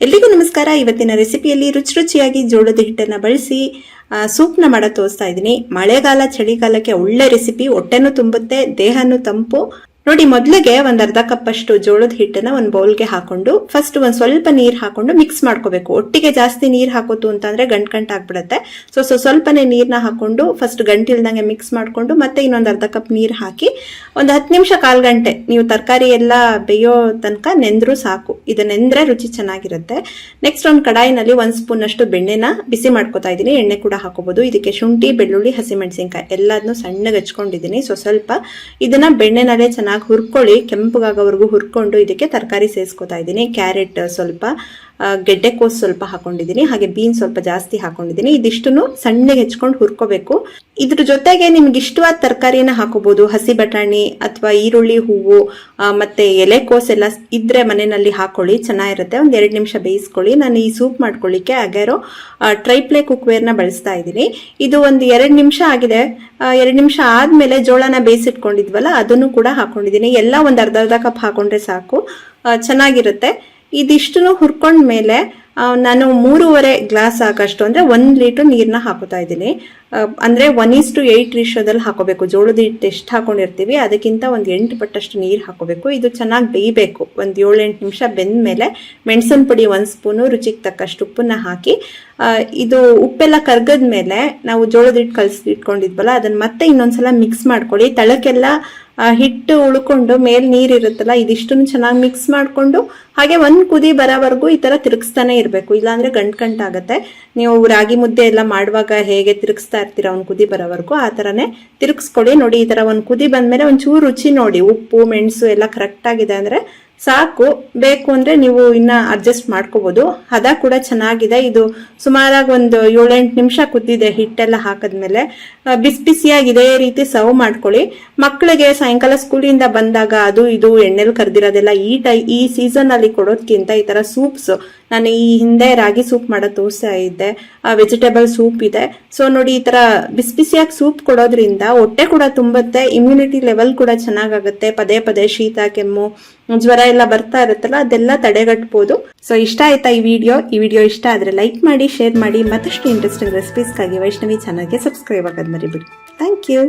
ಎಲ್ರಿಗೂ ನಮಸ್ಕಾರ. ಇವತ್ತಿನ ರೆಸಿಪಿಯಲ್ಲಿ ರುಚಿ ರುಚಿಯಾಗಿ ಜೋಳದ ಹಿಟ್ಟನ್ನ ಬಳಸಿ ಸೂಪ್ನ ಮಾಡ ತೋರಿಸ್ತಾ ಇದ್ದೀನಿ. ಮಳೆಗಾಲ, ಚಳಿಗಾಲಕ್ಕೆ ಒಳ್ಳೆ ರೆಸಿಪಿ. ಹೊಟ್ಟೆನೂ ತುಂಬುತ್ತೆ, ದೇಹನೂ ತಂಪು. ನೋಡಿ, ಮೊದಲಿಗೆ ಒಂದ್ ಅರ್ಧ ಕಪ್ ಅಷ್ಟು ಜೋಳದ ಹಿಟ್ಟನ್ನ ಒಂದ್ ಬೌಲ್ಗೆ ಹಾಕೊಂಡು ಫಸ್ಟ್ ಒಂದ್ ಸ್ವಲ್ಪ ನೀರ್ ಹಾಕೊಂಡು ಮಿಕ್ಸ್ ಮಾಡ್ಕೋಬೇಕು. ಒಟ್ಟಿಗೆ ಜಾಸ್ತಿ ನೀರ್ ಹಾಕೋತು ಅಂತಂದ್ರೆ ಗಂಟ್ ಗಂಟ್ ಆಗ್ಬಿಡುತ್ತೆ. ಸೊ ಸೊ ಸ್ವಲ್ಪನೇ ನೀರ್ನ ಹಾಕೊಂಡು ಫಸ್ಟ್ ಗಂಟಿಲ್ದಂಗೆ ಮಿಕ್ಸ್ ಮಾಡ್ಕೊಂಡು ಮತ್ತೆ ಇನ್ನೊಂದ್ ಅರ್ಧ ಕಪ್ ನೀರ್ ಹಾಕಿ ಒಂದ್ ಹತ್ತು ನಿಮಿಷ ಕಾಲ್ ಗಂಟೆ ನೀವು ತರಕಾರಿ ಎಲ್ಲ ಬೇಯೋ ತನಕ ನೆಂದ್ರು ಸಾಕು. ಇದು ನೆಂದ್ರೆ ರುಚಿ ಚೆನ್ನಾಗಿರುತ್ತೆ. ನೆಕ್ಸ್ಟ್ ಒಂದು ಕಡಾಯಿನಲ್ಲಿ ಒಂದ್ ಸ್ಪೂನ್ ಅಷ್ಟು ಬೆಣ್ಣೆನ ಬಿಸಿ ಮಾಡ್ಕೊತಾ ಇದ್ದೀನಿ. ಎಣ್ಣೆ ಕೂಡ ಹಾಕೋಬಹುದು ಇದಕ್ಕೆ ಶುಂಠಿ, ಬೆಳ್ಳುಳ್ಳಿ, ಹಸಿಮೆಣಸಿನ್ಕಾಯಿ ಎಲ್ಲದನ್ನು ಸಣ್ಣಗೆ ಹಚ್ಕೊಂಡಿದೀನಿ ಸೊ ಸ್ವಲ್ಪ ಇದನ್ನ ಬೆಣ್ಣೆನಲ್ಲೇ ಚೆನ್ನಾಗಿ ಹುರ್ಕೊಳ್ಳಿ ಕೆಂಪಗಾಗೋವರೆಗೂ ಹುರ್ಕೊಂಡು ಇದಕ್ಕೆ ತರಕಾರಿ ಸೇರಿಸ್ಕೊತಾ ಇದ್ದೀನಿ. ಕ್ಯಾರೆಟ್ ಸ್ವಲ್ಪ ಗೆಡ್ಡೆಕೋಸು ಸ್ವಲ್ಪ ಹಾಕೊಂಡಿದ್ದೀನಿ, ಹಾಗೆ ಬೀನ್ಸ್ ಸ್ವಲ್ಪ ಜಾಸ್ತಿ ಹಾಕೊಂಡಿದ್ದೀನಿ. ಇದಿಷ್ಟನ್ನು ಸಣ್ಣಗೆ ಹೆಚ್ಕೊಂಡು ಹುರ್ಕೋಬೇಕು. ಇದ್ರ ಜೊತೆಗೆ ನಿಮ್ಗೆ ಇಷ್ಟವಾದ ತರಕಾರಿನ ಹಾಕೋಬಹುದು ಹಸಿ ಬಟಾಣಿ ಅಥವಾ ಈರುಳ್ಳಿ ಹೂವು ಮತ್ತೆ ಎಲೆಕೋಸ್ ಎಲ್ಲ ಇದ್ರೆ ಮನೆಯಲ್ಲಿ ಹಾಕೊಳ್ಳಿ, ಚೆನ್ನಾಗಿರುತ್ತೆ. ಒಂದ್ ಎರಡು ನಿಮಿಷ ಬೇಯಿಸ್ಕೊಳ್ಳಿ. ನಾನು ಈ ಸೂಪ್ ಮಾಡ್ಕೊಳ್ಳಿಕ್ಕೆ ಟ್ರೈಪ್ಲೇ ನ ಬಳಸ್ತಾ ಇದ್ದೀನಿ. ಇದು ಒಂದು ಎರಡು ನಿಮಿಷ ಆಗಿದೆ. ಎರಡು ನಿಮಿಷ ಆದ್ಮೇಲೆ ಜೋಳನ ಬೇಯಿಸಿಟ್ಕೊಂಡಿದ್ವಲ್ಲ, ಅದನ್ನು ಕೂಡ ಹಾಕೊಂಡಿದ್ದೀನಿ. ಎಲ್ಲ ಒಂದ್ ಅರ್ಧ ಅರ್ಧ ಕಪ್ ಹಾಕೊಂಡ್ರೆ ಸಾಕು. ಚೆನ್ನಾಗಿರುತ್ತೆ. ಇದಿಷ್ಟನ್ನು ಹುರ್ಕೊಂಡ್ಮೇಲೆ ಮೇಲೆ ನಾನು ಮೂರುವರೆ ಗ್ಲಾಸ್ ಹಾಕಷ್ಟು ಅಂದ್ರೆ ಒಂದು ಲೀಟರ್ ನೀರನ್ನ ಹಾಕೋತಾ ಇದ್ದೀನಿ. ಅಂದರೆ ಅಂದ್ರೆ ಒನ್ ಈಸ್ ಟು ಏಯ್ಟ್ ರೇಷೋದಲ್ಲಿ ಹಾಕೋಬೇಕು. ಜೋಳದ ಹಿಟ್ಟು ಎಷ್ಟು ಹಾಕೊಂಡಿರ್ತೀವಿ, ಅದಕ್ಕಿಂತ ಒಂದು ಎಂಟು ಪಟ್ಟಷ್ಟು ನೀರು ಹಾಕೋಬೇಕು. ಇದು ಚೆನ್ನಾಗಿ ಬೇಯಬೇಕು. ಒಂದು ಏಳೆಂಟು ನಿಮಿಷ ಬೆಂದ ಮೇಲೆ ಮೆಣಸಿನ ಪುಡಿ ಒಂದು ಸ್ಪೂನು, ರುಚಿಗೆ ತಕ್ಕಷ್ಟು ಉಪ್ಪನ್ನ ಹಾಕಿ ಇದು ಉಪ್ಪೆಲ್ಲ ಕರ್ಗದ ಮೇಲೆ ನಾವು ಜೋಳದ ಹಿಟ್ಟು ಕಲಸಿ ಇಟ್ಕೊಂಡಿದ್ವಲ್ಲ ಅದನ್ನ ಮತ್ತೆ ಇನ್ನೊಂದ್ಸಲ ಮಿಕ್ಸ್ ಮಾಡ್ಕೊಳ್ಳಿ. ತಳಕ್ಕೆಲ್ಲ ಹಿಟ್ಟು ಉಳ್ಕೊಂಡು, ಮೇಲೆ ನೀರಿರುತ್ತಲ್ಲ ಇದಿಷ್ಟನ್ನು ಚೆನ್ನಾಗಿ ಮಿಕ್ಸ್ ಮಾಡ್ಕೊಂಡು ಹಾಗೆ ಒಂದ್ ಕುದಿ ಬರೋವರೆಗೂ ಈ ತರ ತಿರುಗಿಸ್ತಾನೆ ಇರಬೇಕು. ಇಲ್ಲಾಂದ್ರೆ ಗಂಟ್ ಗಂಟ್ ಆಗತ್ತೆ. ನೀವು ರಾಗಿ ಮುದ್ದೆ ಎಲ್ಲ ಮಾಡುವಾಗ ಹೇಗೆ ತಿರುಗಿಸ್ತಾ ಇರ್ತೀರ ಒಂದ್ ಕುದಿ ಬರೋವರೆಗೂ, ಆ ತರನೇ ತಿರುಗಿಸ್ಕೊಳ್ಳಿ. ನೋಡಿ, ಈ ತರ ಒಂದ್ ಕುದಿ ಬಂದ್ಮೇಲೆ ಒಂಚೂರು ರುಚಿ ನೋಡಿ. ಉಪ್ಪು, ಮೆಣಸು ಎಲ್ಲ ಕರೆಕ್ಟ್ ಆಗಿದೆ ಅಂದ್ರೆ ಸಾಕು. ಬೇಕು ಅಂದ್ರೆ ನೀವು ಇನ್ನ ಅಡ್ಜಸ್ಟ್ ಮಾಡ್ಕೋಬಹುದು ಹದ ಕೂಡ ಚೆನ್ನಾಗಿದೆ. ಇದು ಸುಮಾರಾಗಿ ಒಂದು ಏಳೆಂಟು ನಿಮಿಷ ಕುದ್ದಿದೆ ಹಿಟ್ಟೆಲ್ಲ ಹಾಕದ್ಮೇಲೆ. ಬಿಸಿ ಬಿಸಿಯಾಗಿ ಇದೇ ರೀತಿ ಸರ್ವ್ ಮಾಡ್ಕೊಳ್ಳಿ. ಮಕ್ಕಳಿಗೆ ಸಾಯಂಕಾಲ ಸ್ಕೂಲಿಂದ ಬಂದಾಗ ಅದು ಇದು ಎಣ್ಣೆಲಿ ಕರೆದಿರೋದೆಲ್ಲ ಈ ಟೈ, ಈ ಸೀಸನ್ ಅಲ್ಲಿ ಕೊಡೋದ್ಕಿಂತ ಈ ತರ ಸೂಪ್ಸ್ ನಾನು ಈ ಹಿಂದೆ ರಾಗಿ ಸೂಪ್ ಮಾಡೋ ತೋರಿಸ್ತಾ ಇದ್ದೆ ವೆಜಿಟೇಬಲ್ ಸೂಪ್ ಇದೆ. ಸೊ ನೋಡಿ ಈ ತರ ಬಿಸಿ ಬಿಸಿಯಾಗಿ ಸೂಪ್ ಕೊಡೋದ್ರಿಂದ ಹೊಟ್ಟೆ ಕೂಡ ತುಂಬುತ್ತೆ ಇಮ್ಯುನಿಟಿ ಲೆವೆಲ್ ಕೂಡ ಚೆನ್ನಾಗಾಗುತ್ತೆ. ಪದೇ ಪದೇ ಶೀತ, ಕೆಮ್ಮು, ಜ್ವರ ಎಲ್ಲ ಬರ್ತಾ ಇರುತ್ತಲ್ಲ, ಅದೆಲ್ಲ ತಡೆಗಟ್ಬೋದು. ಸೊ ಇಷ್ಟ ಆಯ್ತಾ ಈ ವಿಡಿಯೋ ಈ ವಿಡಿಯೋ ಇಷ್ಟ ಆದ್ರೆ ಲೈಕ್ ಮಾಡಿ ಶೇರ್ ಮಾಡಿ, ಮತ್ತಷ್ಟು ಇಂಟ್ರೆಸ್ಟಿಂಗ್ ರೆಸಿಪೀಸ್ಗಾಗಿ ವೈಷ್ಣವಿ ಚಾನಲ್ಗೆ ಸಬ್ಸ್ಕ್ರೈಬ್ ಆಗೋದು ಮರಿಬಿಡಿ. Thank you